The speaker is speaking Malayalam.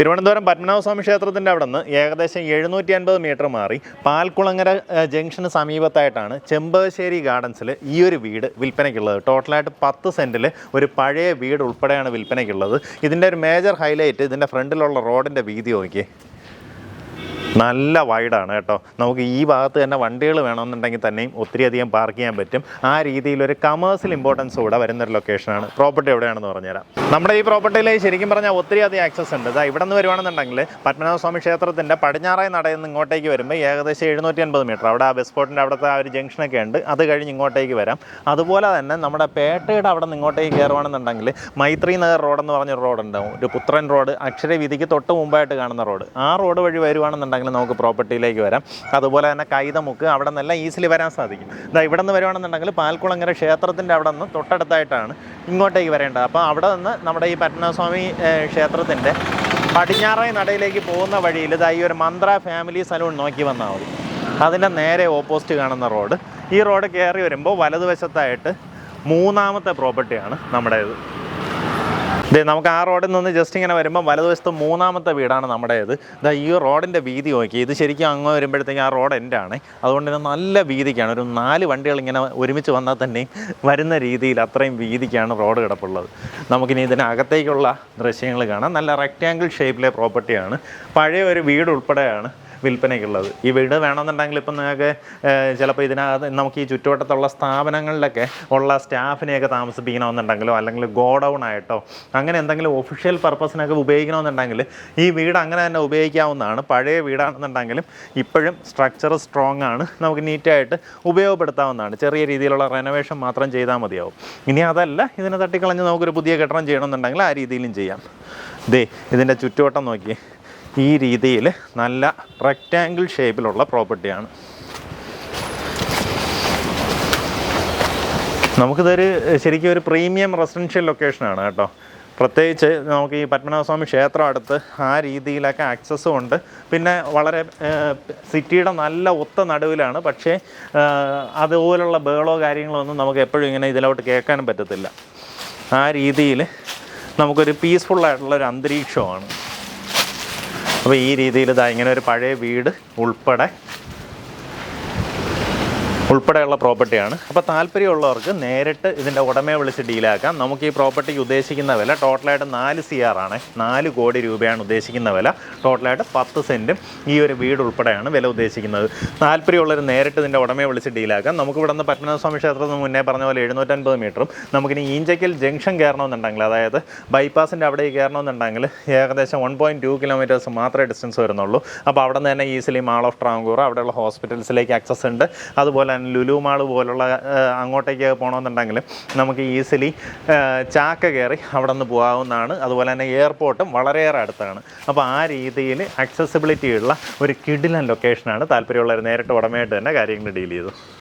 തിരുവനന്തപുരം പത്മനാഭസ്വാമി ക്ഷേത്രത്തിന്റെ അവിടെ നിന്ന് ഏകദേശം എഴുന്നൂറ്റി അൻപത് മീറ്റർ മാറി പാൽക്കുളങ്ങര ജംഗ്ഷന് സമീപത്തായിട്ടാണ് ചെമ്പകശ്ശേരി ഗാർഡൻസിൽ ഈ ഒരു വീട് വിൽപ്പനയ്ക്കുള്ളത്. ടോട്ടലായിട്ട് പത്ത് സെന്റിൽ ഒരു പഴയ വീട് ഉൾപ്പെടെയാണ് വിൽപ്പനയ്ക്കുള്ളത്. ഇതിന്റെ ഒരു മേജർ ഹൈലൈറ്റ് ഇതിന്റെ ഫ്രണ്ടിലുള്ള റോഡിന്റെ വീതി നോക്കിയേ. നല്ല വൈഡാണ് കേട്ടോ. നമുക്ക് ഈ ഭാഗത്ത് തന്നെ വണ്ടികൾ വേണമെന്നുണ്ടെങ്കിൽ തന്നെയും ഒത്തിരി അധികം പാർക്ക് ചെയ്യാൻ പറ്റും. ആ രീതിയിൽ ഒരു കമേഴ്സ്യൽ ഇമ്പോർട്ടൻസ് കൂടെ വരുന്നൊരു ലൊക്കേഷനാണ് പ്രോപ്പർട്ടി എവിടെയാണെന്ന് പറഞ്ഞുതരാം. നമ്മുടെ ഈ പ്രോപ്പർട്ടിയിൽ ശരിക്കും പറഞ്ഞാൽ ഒത്തിരി അധികം ആക്സസ് ഉണ്ട്. ഇതാ ഇവിടെ നിന്ന് വരുവാണെന്നുണ്ടെങ്കിൽ പത്മനാഭസ്വാമി ക്ഷേത്രത്തിന്റെ പടിഞ്ഞാറായി നടയിൽ ഇങ്ങോട്ടേക്ക് വരുമ്പോൾ ഏകദേശം എഴുന്നൂറ്റി അൻപത് മീറ്റർ അവിടെ ആ ബസ് സ്പോട്ടിന്റെ അവിടുത്തെ ആ ഒരു ജംഗ്ഷനൊക്കെ ഉണ്ട്. അത് കഴിഞ്ഞ് ഇങ്ങോട്ടേക്ക് വരാം. അതുപോലെ തന്നെ നമ്മുടെ പേട്ടയുടെ അവിടെ നിന്ന് ഇങ്ങോട്ടേക്ക് കയറുവാണെന്നുണ്ടെങ്കിൽ മൈത്രി നഗർ റോഡെന്ന് പറഞ്ഞൊരു റോഡ് ഉണ്ടാവും ഒരു പുത്രൻ റോഡ് അക്ഷരവീതിക്ക് തൊട്ട് മുമ്പായിട്ട് കാണുന്ന റോഡ് ആ റോഡ് വഴി വരുവാണെന്നുണ്ടെങ്കിൽ നമുക്ക് പ്രോപ്പർട്ടിയിലേക്ക് വരാം. അതുപോലെ തന്നെ കൈതമുക്ക് അവിടെ നിന്നെല്ലാം ഈസിലി വരാൻ സാധിക്കും. ഇതാ ഇവിടെ നിന്ന് വരുവാണെന്നുണ്ടെങ്കിൽ പാൽക്കുളങ്ങര ക്ഷേത്രത്തിന്റെ അവിടെ നിന്ന് തൊട്ടടുത്തായിട്ടാണ് ഇങ്ങോട്ടേക്ക് വരേണ്ടത്. അപ്പോൾ അവിടെ നിന്ന് നമ്മുടെ ഈ പത്മനാഭസ്വാമി ക്ഷേത്രത്തിന്റെ പടിഞ്ഞാറായി നടയിലേക്ക് പോകുന്ന വഴിയിൽ ഇതാ ഈ ഒരു മന്ത്ര ഫാമിലി സലൂൺ നോക്കി വന്നാൽ മതി. അതിന്റെ നേരെ ഓപ്പോസിറ്റ് കാണുന്ന റോഡ്. ഈ റോഡ് കയറി വരുമ്പോൾ വലതുവശത്തായിട്ട് മൂന്നാമത്തെ പ്രോപ്പർട്ടിയാണ് നമ്മുടേത്. ദേ നമുക്ക് ആ റോഡിൽ നിന്ന് ജസ്റ്റ് ഇങ്ങനെ വരുമ്പോൾ വലതുവശത്ത് മൂന്നാമത്തെ വീടാണ് നമ്മുടേത്. ഇതാ ഈ റോഡിന്റെ വീതി നോക്കി. ഇത് ശരിക്കും അങ്ങ് വരുമ്പോഴത്തേക്കും ആ റോഡ് എന്റെ ആണ് അതുകൊണ്ട് തന്നെ നല്ല വീതിക്കാണ്. ഒരു നാല് വണ്ടികൾ ഇങ്ങനെ ഒരുമിച്ച് വന്നാൽ തന്നെ വരുന്ന രീതിയിൽ അത്രയും വീതിക്കാണ് റോഡ് കിടപ്പുള്ളത്. നമുക്കിനി ഇതിനകത്തേക്കുള്ള ദൃശ്യങ്ങൾ കാണാം. നല്ല റെക്റ്റാങ്കിൾ ഷേപ്പിലെ പ്രോപ്പർട്ടിയാണ് പഴയ ഒരു വീട് ഉൾപ്പെടെയാണ്. വിൽപ്പനയ്ക്കുള്ളത്. ഈ വീട് വേണമെന്നുണ്ടെങ്കിൽ ഇപ്പം നിങ്ങൾക്ക് ചിലപ്പോൾ ഇതിനകത്ത് നമുക്ക് ഈ ചുറ്റുവട്ടത്തുള്ള സ്ഥാപനങ്ങളിലൊക്കെ ഉള്ള സ്റ്റാഫിനെയൊക്കെ താമസിപ്പിക്കണമെന്നുണ്ടെങ്കിലോ അല്ലെങ്കിൽ ഗോഡൗൺ ആയിട്ടോ അങ്ങനെ എന്തെങ്കിലും ഒഫീഷ്യൽ പർപ്പസിനൊക്കെ ഉപയോഗിക്കണമെന്നുണ്ടെങ്കിൽ ഈ വീട് അങ്ങനെ തന്നെ ഉപയോഗിക്കാവുന്നതാണ്. പഴയ വീടാണെന്നുണ്ടെങ്കിലും ഇപ്പോഴും സ്ട്രക്ചർ സ്ട്രോങ് ആണ്. നമുക്ക് നീറ്റായിട്ട് ഉപയോഗപ്പെടുത്താവുന്നതാണ്. ചെറിയ രീതിയിലുള്ള റെനോവേഷൻ മാത്രം ചെയ്താൽ മതിയാവും. ഇനി അതല്ല ഇതിനെ തട്ടിക്കളഞ്ഞ് നമുക്കൊരു പുതിയ കെട്ടിടം ചെയ്യണമെന്നുണ്ടെങ്കിൽ ആ രീതിയിലും ചെയ്യാം. ദേ ഇതിന്റെ ചുറ്റുവട്ടം നോക്കി ഈ രീതിയിൽ നല്ല റെക്റ്റാങ്കിൾ ഷേപ്പിലുള്ള പ്രോപ്പർട്ടിയാണ് നമുക്കിതൊരു ശരിക്കും ഒരു പ്രീമിയം റെസിഡൻഷ്യൽ ലൊക്കേഷനാണ് കേട്ടോ. പ്രത്യേകിച്ച് നമുക്ക് ഈ പത്മനാഭസ്വാമി ക്ഷേത്രം അടുത്ത് ആ രീതിയിലൊക്കെ ആക്സസ്സും ഉണ്ട്. പിന്നെ വളരെ സിറ്റിയുടെ നല്ല ഒത്ത നടുവിലാണ്. പക്ഷേ അതുപോലുള്ള ബേളോ കാര്യങ്ങളോ ഒന്നും നമുക്ക് എപ്പോഴും ഇങ്ങനെ ഇതിലോട്ട് കേൾക്കാനും പറ്റത്തില്ല. ആ രീതിയിൽ നമുക്കൊരു പീസ്ഫുള്ളായിട്ടുള്ളൊരു അന്തരീക്ഷമാണ്. അപ്പോൾ ഈ രീതിയിൽ ഇതാ ഇങ്ങനെ ഒരു പഴയ വീട് ഉൾപ്പെടെ ഉൾപ്പെടെയുള്ള പ്രോപ്പർട്ടിയാണ്. അപ്പോൾ താല്പര്യമുള്ളവർക്ക് നേരിട്ട് ഇതിന്റെ ഉടമയെ വിളിച്ച് ഡീലാക്കാം നമുക്ക് ഈ പ്രോപ്പർട്ടിക്ക് ഉദ്ദേശിക്കുന്ന വില ടോട്ടലായിട്ട് നാല് സി ആർ ആണ്. നാല് കോടി രൂപയാണ് ഉദ്ദേശിക്കുന്ന വില. ടോട്ടലായിട്ട് പത്ത് സെന്റും ഈ ഒരു വീട് ഉൾപ്പെടെയാണ് വില ഉദ്ദേശിക്കുന്നത്. താല്പര്യമുള്ളവർ നേരിട്ട് ഇതിന്റെ ഉടമയെ വിളിച്ച് ഡീലാക്കാം നമുക്ക് ഇവിടെ നിന്ന് പത്മനാഭസ്വാമി ക്ഷേത്രത്തിന് മുന്നേ പറഞ്ഞ പോലെ എഴുന്നൂറ്റൻപത് മീറ്ററും നമുക്കിനി ഈഞ്ചക്കൽ ജംഗ്ഷൻ കയറണമെന്നുണ്ടെങ്കിൽ അതായത് ബൈപ്പാസിന്റെ അവിടേക്ക് കയറണമെന്നുണ്ടെങ്കിൽ ഏകദേശം വൺ പോയിന്റ് ടു കിലോമീറ്റേഴ്സ് മാത്രമേ ഡിസ്റ്റൻസ് വരുന്നുള്ളൂ. അപ്പോൾ അവിടെ നിന്ന് തന്നെ ഈസിലി മാൾ ഓഫ് ട്രാങ്കൂർ അവിടെയുള്ള ഹോസ്പിറ്റൽസിലേക്ക് ആക്സസ് ഉണ്ട്. അതുപോലെ തന്നെ ലുലു മാൾ പോലുള്ള അങ്ങോട്ടേക്ക് പോകണമെന്നുണ്ടെങ്കിൽ നമുക്ക് ഈസിലി ചാക്ക കയറി അവിടെ നിന്ന് പോകാവുന്നതാണ്. അതുപോലെ തന്നെ എയർപോർട്ടും വളരെയേറെ അടുത്താണ്. അപ്പോൾ ആ രീതിയിൽ അക്സസിബിലിറ്റി ഉള്ള ഒരു കിഡിലൻ ലൊക്കേഷനാണ് താല്പര്യമുള്ളവർ നേരിട്ട് ഉടമയായിട്ട് തന്നെ കാര്യങ്ങൾ ഡീൽ ചെയ്തു.